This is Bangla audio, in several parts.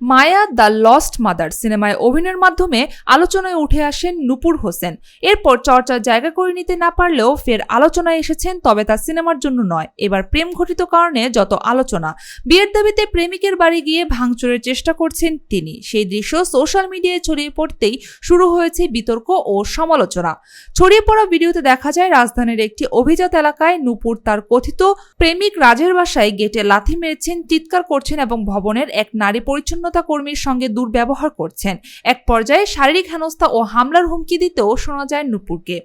মায়া দ্য লস্ট মাদার সিনেমায় অভিনয়ের মাধ্যমে আলোচনায় উঠে আসেন নূপুর হোসেন। এরপর চর্চার জায়গা করে নিতে না পারলেও ফের আলোচনায় এসেছেন, তবে তা সিনেমার জন্য নয়। এবার প্রেম ঘটিত কারণে যত আলোচনা, বিয়ের দাবিতে প্রেমিকের বাড়ি গিয়ে ভাঙচুরের চেষ্টা করছেন তিনি। সেই দৃশ্য সোশ্যাল মিডিয়ায় ছড়িয়ে পড়তেই শুরু হয়েছে বিতর্ক ও সমালোচনা। ছড়িয়ে পড়া ভিডিওতে দেখা যায়, রাজধানীর একটি অভিজাত এলাকায় নূপুর তার কথিত প্রেমিক রাজের বাসায় গেটে লাথি মেরেছেন, চিৎকার করছেন এবং ভবনের এক নারী পরিচ্ছন্নতা কর্মীর সঙ্গে দুর্ব্যবহার করছেন। এক পর্যায়ে শারীরিক হেনস্থা ও হামলার হুমকি দিতেও শোনা যায় নূপুরকে।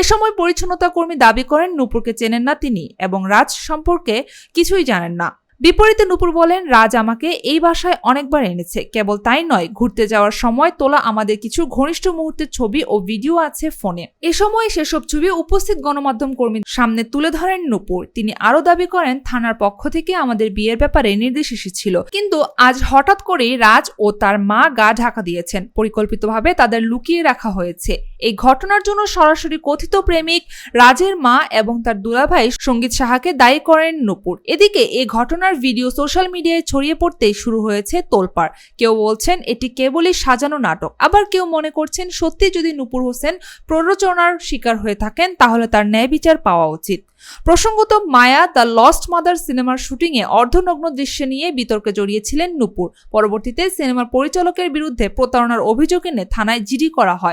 এ সময় পরিচ্ছন্নতা কর্মী দাবি করেন, নূপুরকে চেনেন না তিনি এবং রাজ সম্পর্কে কিছুই জানেন না। বিপরীতে নূপুর বলেন, রাজ আমাকে এই বাসায় অনেকবার এনেছে। কেবল তাই নয়, ঘুরতে যাওয়ার সময় তোলা আমাদের কিছু ঘনিষ্ঠ মুহূর্তের ছবি ও ভিডিও আছে ফোনে। এ সময় সেসব ছবি উপস্থিত গণমাধ্যম কর্মীর সামনে তুলে ধরেন নূপুর। তিনি আরও দাবি করেন, থানার পক্ষ থেকে আমাদের বিয়ের ব্যাপারে নির্দেশ এসেছিল। কিন্তু আজ হঠাৎ করেই রাজ ও তার মা গা ঢাকা দিয়েছেন। পরিকল্পিতভাবে তাদের লুকিয়ে রাখা হয়েছে। এই ঘটনার জন্য সরাসরি কথিত প্রেমিক রাজের মা এবং তার দুলাভাই সংগীত সাহাকে দায়ী করেন নূপুর। এদিকে এই ঘটনার ভিডিও সোশ্যাল মিডিয়ায় ছড়িয়ে পড়তেই শুরু হয়েছে তোলপাড়। কেউ বলছেন, এটি কেবলই সাজানো নাটক। আবার কেউ মনে করছেন, সত্যি যদি নূপুর হোসেন প্ররোচনার শিকার হয়ে থাকেন, তাহলে তার ন্যায় বিচার পাওয়া উচিত। প্রসঙ্গত, মায়া দ্য লস্ট মাদার সিনেমার শুটিংয়ে অর্ধনগ্ন দৃশ্য নিয়ে বিতর্কে জড়িয়েছিলেন নূপুর। পরবর্তীতে সিনেমার পরিচালকের বিরুদ্ধে প্রতারণার অভিযোগ এনে থানায় জিডি করা হয়।